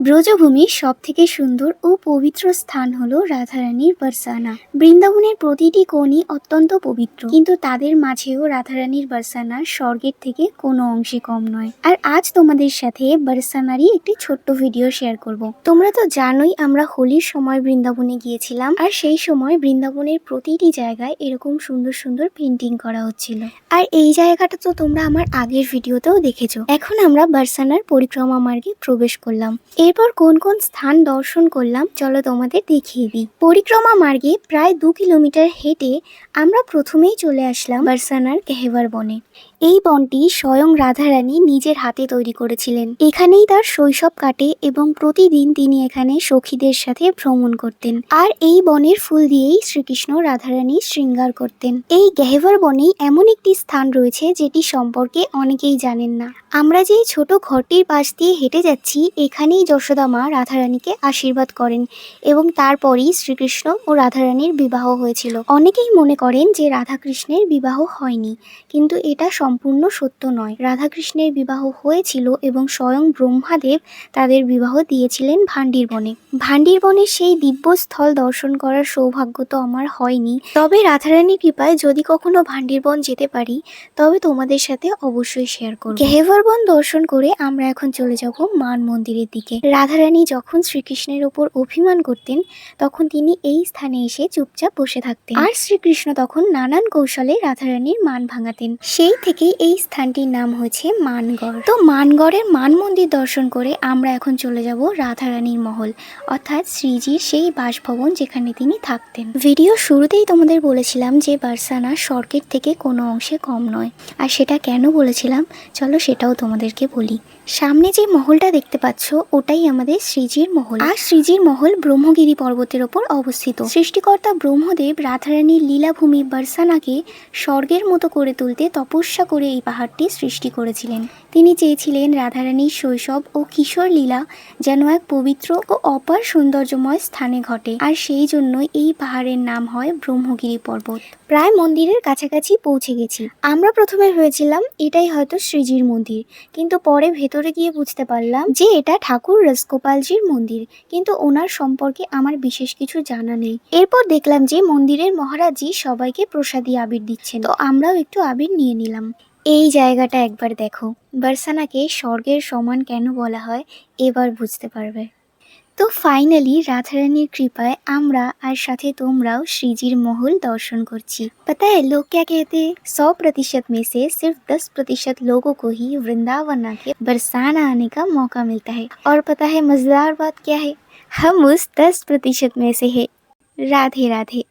ব্রজভূমির সব থেকে সুন্দর ও পবিত্র স্থান হলো রাধারানীর বারসানা। বৃন্দাবনের প্রতিটি কোণই অত্যন্ত পবিত্র। কিন্তু তাদের মাঝেও রাধারানীর বারসানা স্বর্গের থেকে কোনো অংশে কম নয়। আর আজ তোমাদের সাথে বারসানারই একটি ছোট্ট ভিডিও শেয়ার করব। তোমরা তো জানোই আমরা হোলির সময় বৃন্দাবনে গিয়েছিলাম। আর সেই সময় বৃন্দাবনের প্রতিটি জায়গায় এরকম সুন্দর সুন্দর পেন্টিং করা হচ্ছিল। আর এই জায়গাটা তো তোমরা আমার আগের ভিডিওতেও দেখেছ। এখন আমরা বারসানার পরিক্রমা মার্গে প্রবেশ করলাম। এরপর কোন কোন স্থান দর্শন করলাম, চলো তোমাদের দেখিয়ে দিই। পরিক্রমা মার্গে প্রায় দু কিলোমিটার হেঁটে আমরা প্রথমেই চলে আসলাম বারসানার কেহেবার বনে। এই বনটি স্বয়ং রাধারানী নিজের হাতে তৈরি করেছিলেন। এখানেই তার শৈশব কাটে এবং প্রতিদিন তিনি এখানে সখীদের সাথে ভ্রমণ করতেন আর এই বনের ফুল দিয়েই শ্রীকৃষ্ণ রাধারানী শৃঙ্গার করতেন। এই গেহেভার বনেই এমন একটি স্থান রয়েছে যেটি সম্পর্কে অনেকেই জানেন না। আমরা যে ছোট ঘরটির পাশ দিয়ে হেঁটে যাচ্ছি, এখানেই যশোদা মা রাধারানীকে আশীর্বাদ করেন এবং তারপরেই শ্রীকৃষ্ণ ও রাধারানীর বিবাহ হয়েছিল। অনেকেই মনে করেন যে রাধাকৃষ্ণের বিবাহ হয়নি, কিন্তু এটা সম্পূর্ণ সত্য নয়। রাধাকৃষ্ণের বিবাহ হয়েছিল এবং স্বয়ং ব্রহ্মাদেব তাদের বিবাহ দিয়েছিলেন ভান্ডির বনে সেই দিব্য স্থল দর্শন করার সৌভাগ্য তো আমার হয়নি। তবে রাধারানীর কৃপায় যদি কখনো ভান্ডির বন যেতে পারি, তবে তোমাদের সাথে অবশ্যই শেয়ার করব। গেহেভার বন দর্শন করে আমরা এখন চলে যাব মান মন্দিরের দিকে। রাধারানী যখন শ্রীকৃষ্ণের ওপর অভিমান করতেন, তখন তিনি এই স্থানে এসে চুপচাপ বসে থাকতেন। আর শ্রীকৃষ্ণ তখন নানান কৌশলে রাধারানীর মান ভাঙাতেন। সেই থেকেই এই স্থানটির নাম হয়েছে মানগড়। তো মানগড়ের মান মন্দির দর্শন করে আমরা এখন চলে যাব রাধারানীর মহল, অর্থাৎ শ্রীজির সেই বাসভবন যেখানে তিনি থাকতেন। ভিডিও শুরুতেই তোমাদের বলেছিলাম যে বার্সানা স্বর্গের থেকে কোনো অংশে কম নয়। আর সেটা কেন বলেছিলাম? চলো সেটাও তোমাদেরকে বলি। সামনে যে মহলটা দেখতে পাচ্ছ, ওটাই আমাদের শ্রীজির মহল। আর শ্রীজির মহল ব্রহ্মগিরি পর্বতের ওপর অবস্থিত। সৃষ্টিকর্তা ব্রহ্মদেব রাধারানীর লীলাভূমি বার্সানাকে স্বর্গের মতো করে তুলতে তপস্যা করে এই পাহাড়টি সৃষ্টি করেছিলেন। তিনি চেয়েছিলেন রাধারানীর শৈশব ও কিশোর লীলা যেন এক পবিত্র ও অপার সৌন্দর্যময় স্থানে ঘটে। আর সেই জন্যই এই পাহাড়ের নাম হয় ব্রহ্মগিরি পর্বত। প্রায় মন্দিরের কাছাকাছি পৌঁছে গেছি। আমরা প্রথমে ভেবেছিলাম এটাই হয়তো শ্রীজির মন্দির। কিন্তু পরে ভেতরে গিয়ে বুঝতে পারলাম যে এটা ঠাকুর রসকোপালজির মন্দির। কিন্তু ওনার সম্পর্কে আমার বিশেষ কিছু জানা নেই। এরপর দেখলাম যে মন্দিরের মহারাজজি সবাইকে প্রসাদী আবির দিচ্ছেন। তো আমরাও একটু আবির নিয়ে নিলাম। এই জায়গাটা একবার দেখো। বার্সানাকে স্বর্গের সমান কেন বলা হয়, এবার বুঝতে পারবে। তো ফাইনালি রাধারানীর কৃপায় আমরা আর সাথে তোমরাও श्रीजीर महल दर्शन করছি। लोग क्या कहते हैं 100% में से सिर्फ़ 10% लोगों को ही वृंदावन आके बरसाना आने का मौका मिलता है और पता है मज़ेदार बात क्या है हम उस 10% में से है राधे राधे